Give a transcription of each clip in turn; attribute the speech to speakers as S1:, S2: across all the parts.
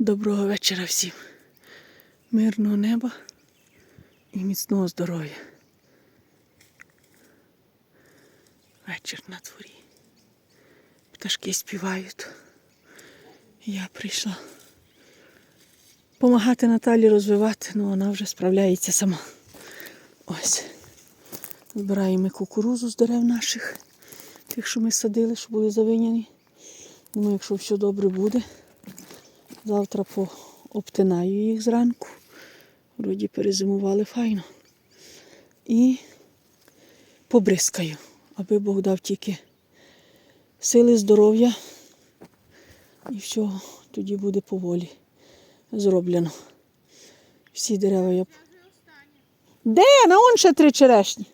S1: Доброго вечора всім. Мирного неба і міцного здоров'я. Вечір на дворі. Пташки співають. Я прийшла допомагати Наталі розвивати, але вона вже справляється сама. Ось. Збираємо кукурузу з дерев наших, тих, що ми садили, що були завиняні. Думаю, якщо все добре буде, завтра пообтинаю їх зранку. Вроді перезимували файно. І побризкаю, аби Бог дав тільки сили, здоров'я. І все, тоді буде поволі зроблено. Всі дерева я. Де? На он ще три черешні.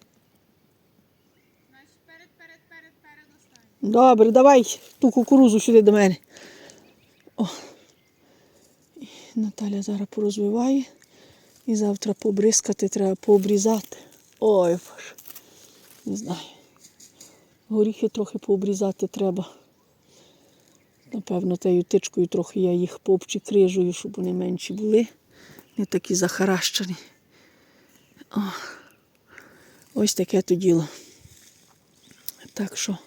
S2: Перед, перед, перед, перед.
S1: Добре, давай ту кукурузу сюди до мене. О. Наталя зараз порозвиває. І завтра побризкати треба пообрізати. Ой, боже. Не знаю. Горіхи трохи пообрізати треба. Напевно, тією тичкою трохи я їх пообчикрижую, щоб вони менші були. Не такі захаращені. Ось таке то діло. Так що.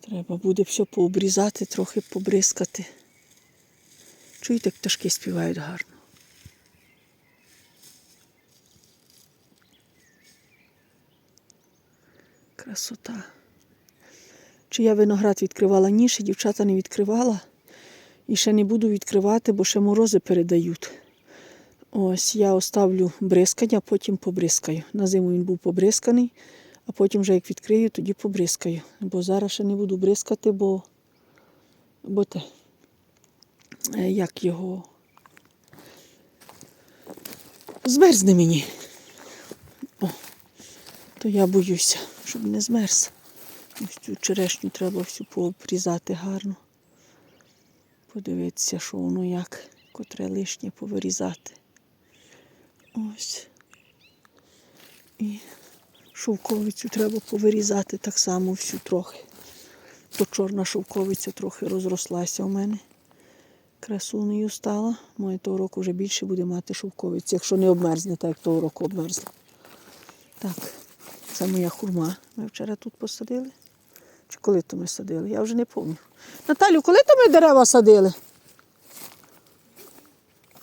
S1: Треба буде все пообрізати, трохи побризкати. Чуєте, як пташки співають гарно. Красота. Чи я виноград відкривала ніше, дівчата не відкривала. І ще не буду відкривати, бо ще морози передають. Ось я оставлю бризкання, потім побризкаю. На зиму він був побризканий, а потім вже як відкрию, тоді побризкаю. Бо зараз ще не буду бризкати, бо, бо те, як його змерзне мені. О, то я боюся, щоб не змерз. Ось цю черешню треба всю пообрізати гарно. Подивитися, що воно як, котре лишнє повирізати. Ось. І шовковицю треба повирізати так само всю трохи. То чорна шовковиця трохи розрослася у мене. Красунею стала. Моє того року вже більше буде мати шовковиці, якщо не обмерзне, так як того року обмерзла. Так, це моя хурма. Ми вчора тут посадили. Чи коли то ми садили? Я вже не пам'ятаю. Наталю, коли то ми дерева садили?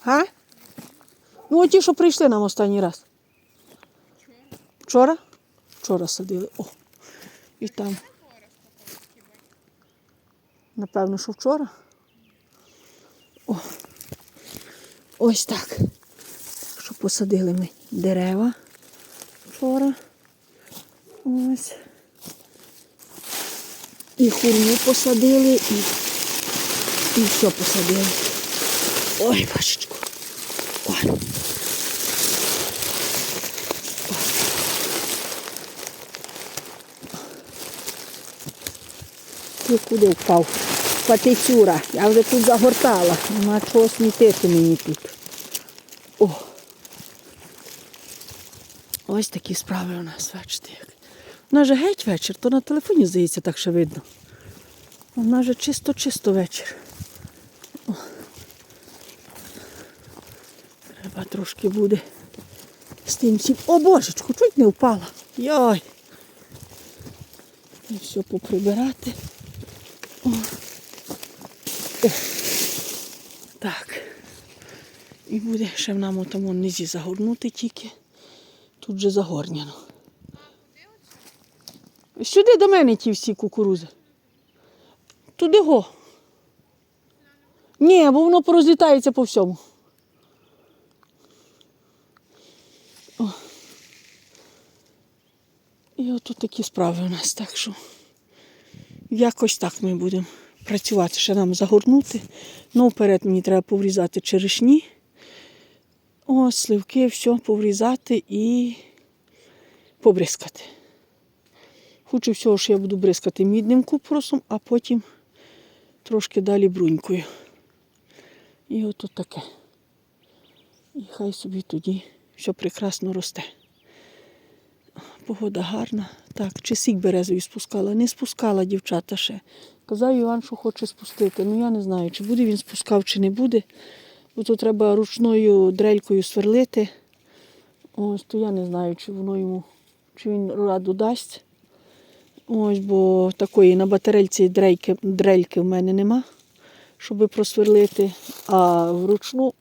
S1: Га? Ну, ті, що прийшли нам останній раз. Вчора? Вчора садили. О. І там. Напевно, що вчора. О. Ось так. Що посадили ми дерева вчора. Ось. І хурму посадили, і, і все посадили. Ой, бачечко. Ой. Ти куди впав? Патицюра. Я вже тут загортала. Нема чого смітити мені тут. О. Ось такі справи у нас, бачите. У нас же геть вечір, то на телефоні, здається, так ще видно. У нас же чисто-чисто вечір. О. Треба трошки буде з тим всім. О, божечку, чуть не впала. Йой. І все поприбирати. О. Так. І буде ще нам отому внизі загорнути тільки. Тут же загорняно. Сюди до мене ті всі кукурузи. Туди го. Ні, бо воно порозлітається по всьому. О. І отут такі справи у нас, так що якось так ми будемо працювати. Ще нам загорнути. Ну, вперед мені треба поврізати черешні. О, сливки, все поврізати і побризкати. Хочу всього, що я буду бризкати мідним купросом, а потім трошки далі брунькою. І от таке. І хай собі тоді все прекрасно росте. Погода гарна. Так, чи сік березовий спускала? Не спускала дівчата ще. Казав Іван, що хоче спустити. Ну я не знаю, чи буде він спускав, чи не буде. Бо то треба ручною дрелькою сверлити. Ось, то я не знаю, чи воно йому, чи він раду дасть. Ось, бо такої на батарейці дрельки, дрельки в мене нема, щоб просверлити. А вручну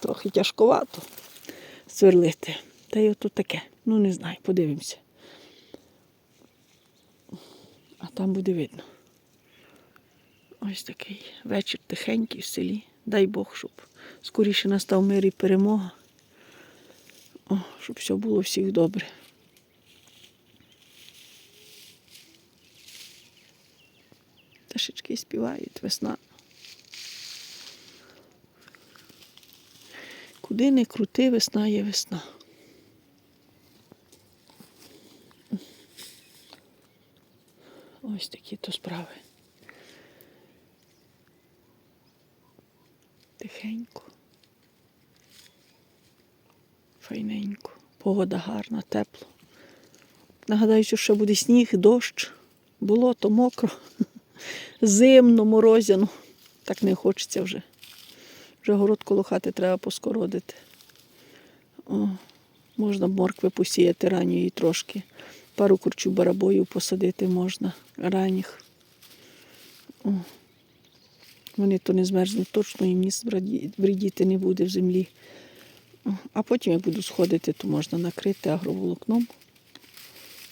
S1: трохи тяжковато сверлити. Та й ото таке. Ну не знаю, подивимося. А там буде видно. Ось такий вечір тихенький в селі. Дай Бог, щоб скоріше настав мир і перемога. О, щоб все було всіх добре. Пташечки співають весна. Куди не крути, весна є весна. Ось такі то справи. Тихенько. Файненько. Погода гарна, тепло. Нагадаю, що ще буде сніг, дощ, болото мокро, зимно, морозяно. Так не хочеться вже. Вже город коло хати треба поскородити. О, можна моркви посіяти ранньої трошки. Пару курчу барабою посадити можна ранніх. О. Вони то не змерзнуть точно, їм ніс вредіти не буде в землі. А потім, як буду сходити, то можна накрити агроволокном.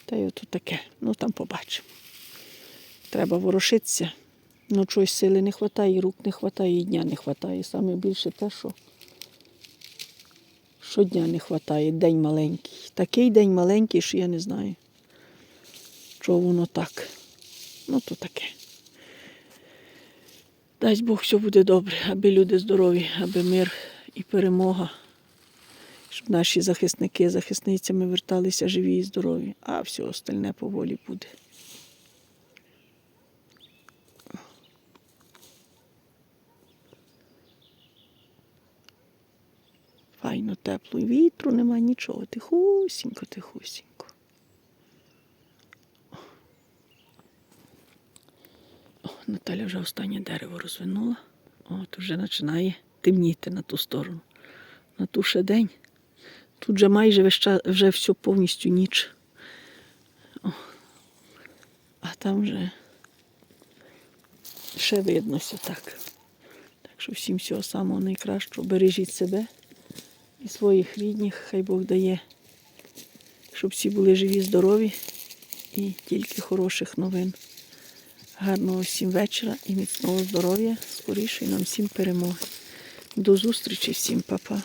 S1: Та й ото таке. Ну там побачимо. Треба ворушитися. Ну, чогось сили не вистачає, і рук не вистачає, і дня не вистачає. Саме більше те, що щодня не вистачає. День маленький. Такий день маленький, що я не знаю, чого воно так. Ну, то таке. Дай Бог, все буде добре, аби люди здорові, аби мир і перемога. Щоб наші захисники захисницями верталися живі і здорові, а все остальне поволі буде. Файно, тепло, вітру нема, нічого. Тихусінько, тихусінько. Наталя вже останнє дерево розвинула. От вже починає темніти на ту сторону. На ту ще день. Тут вже майже час, вже все повністю ніч. О. А там вже ще видно все так. Так що всім всього самого найкращого. Бережіть себе і своїх рідних, хай Бог дає, щоб всі були живі, здорові і тільки хороших новин. Гарного всім вечора і міцного здоров'я, скоріше нам всім перемоги. До зустрічі всім, па-па.